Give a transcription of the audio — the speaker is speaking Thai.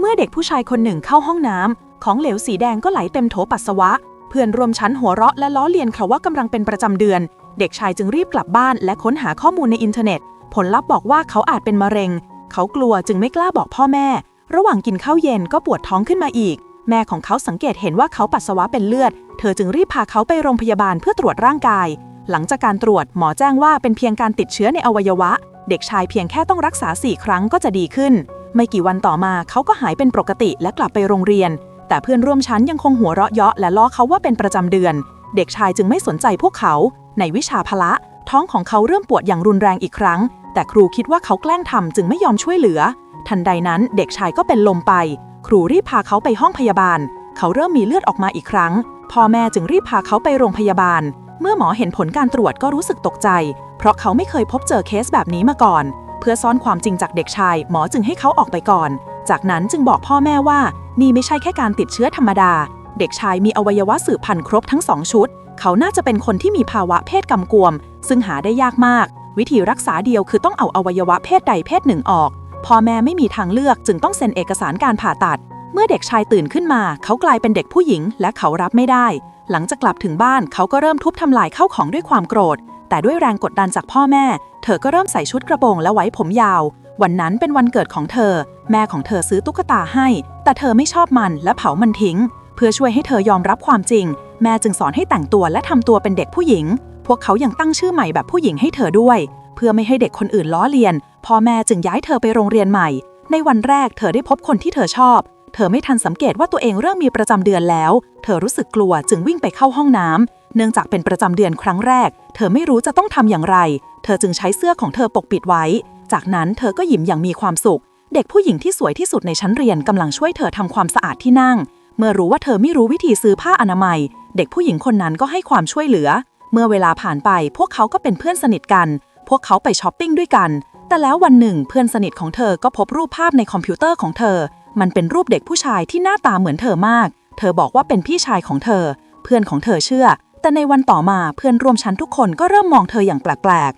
เมื่อเด็กผู้ชายคนหนึ่งเข้าห้องน้ำของเหลวสีแดงก็ไหลเต็มโถปัสสาวะ เพื่อนรวมชั้นหัวเราะและล้อเลียนเขาว่ากำลังเป็นประจำเดือน เด็กชายจึงรีบกลับบ้านและค้นหาข้อมูลในอินเทอร์เน็ต ผลลัพธ์บอกว่าเขาอาจเป็นมะเร็ง เขากลัวจึงไม่กล้าบอกพ่อแม่ ระหว่างกินข้าวเย็นก็ปวดท้องขึ้นมาอีก แม่ของเขาสังเกตเห็นว่าเขาปัสสาวะเป็นเลือด เธอจึงรีบพาเขาไปโรงพยาบาลเพื่อตรวจร่างกาย หลังจากการตรวจหมอแจ้งว่าเป็นเพียงการติดเชื้อในอวัยวะ เด็กชายเพียงแค่ต้องรักษา4ครั้งก็จะดีขึ้น ไม่กี่วันต่อมาเขาก็หายเป็นปกติและกลับไปโรงเรียน แต่เพื่อนร่วมชั้นยังคงหัวเราะเยาะและล้อเขาว่าเป็นประจำเดือน เด็กชายจึงไม่สนใจพวกเขา ในวิชาพละ ท้องของเขาเริ่มปวดอย่างรุนแรงอีกครั้ง แต่ครูคิดว่าเขาแกล้งทำจึงไม่ยอมช่วยเหลือ ทันใดนั้นเด็กชายก็เป็นลมไป ครูรีบพาเขาไปห้องพยาบาล เขาเริ่มมีเลือดออกมาอีกครั้ง พ่อแม่จึงรีบพาเขาไปโรงพยาบาล เมื่อหมอเห็นผลการตรวจก็รู้สึกตกใจ เพราะเขาไม่เคยพบเจอเคสแบบนี้มาก่อน เพื่อซ่อนความจริงจากเด็กชาย หมอจึงให้เขาออกไปก่อน จากนั้นจึงบอกพ่อแม่ว่า นี่ไม่ใช่แค่การติดเชื้อธรรมดา เด็กชายมีอวัยวะสืบพันธุ์ครบทั้งสองชุด เขาน่าจะเป็นคนที่มีภาวะเพศกำกวม ซึ่งหาได้ยากมาก วิธีรักษาเดียวคือต้องเอาอวัยวะเพศใดเพศหนึ่งออกพ่อแม่ไม่มีทางเลือกจึงต้องเซ็นเอกสารการผ่าตัด เมื่อเด็กชายตื่นขึ้นมา เขากลายเป็นเด็กผู้หญิง และเขารับไม่ได้ หลังจากกลับถึงบ้านเขาก็เริ่มทุบทำลายเข้าของด้วยความโกรธ แต่ด้วยแรงกดดันจากพ่อแม่ เธอก็เริ่มใส่ชุดกระโปรงและไว้ผมยาว วันนั้นเป็นวันเกิดของเธอ แม่ของเธอซื้อตุ๊กตาให้ แต่เธอไม่ชอบมันและเผามันทิ้ง เพื่อช่วยให้เธอยอมรับความจริง แม่จึงสอนให้แต่งตัวและทำตัวเป็นเด็กผู้หญิง พวกเขายังตั้งชื่อใหม่แบบผู้หญิงให้เธอด้วย เพื่อไม่ให้เด็กคนอื่นล้อเลียน พ่อแม่จึงย้ายเธอไปโรงเรียนใหม่ ในวันแรกเธอได้พบคนที่เธอชอบ เธอไม่ทันสังเกตว่าตัวเองเริ่มมีประจำเดือนแล้ว เธอรู้สึกกลัวจึงวิ่งไปเข้าห้องน้ำ เนื่องจากเป็นประจำเดือนครั้งแรก เธอไม่รู้จะต้องทำอย่างไร เธอจึงใช้เสื้อของเธอปกปิดไว้ จากนั้นเธอก็ยิ้มอย่างมีความสุข เด็กผู้หญิงที่สวยที่สุดในชั้นเรียนกำลังช่วยเธอทำความสะอาดที่นั่ง เมื่อรู้ว่าเธอไม่รู้วิธีซื้อผ้าอนามัย เด็กผู้หญิงคนนั้นก็ให้ความช่วยเหลือ เมื่อเวลาผ่านไปพวกเขาก็เป็นเพื่อนสนิทกัน พวกเขาไปช้อปปิ้งด้วยกัน แต่แล้ววันหนึ่งเพื่อนสนิทของเธอก็พบรูปภาพในคอมพิวเตอร์ของเธอ มันเป็นรูปเด็กผู้ชายที่หน้าตาเหมือนเธอมาก เธอบอกว่าเป็นพี่ชายของเธอ เพื่อนของเธอเชื่อ แต่ในวันต่อมาเพื่อนร่วมชั้นทุกคนก็เริ่มมองเธออย่างแปลก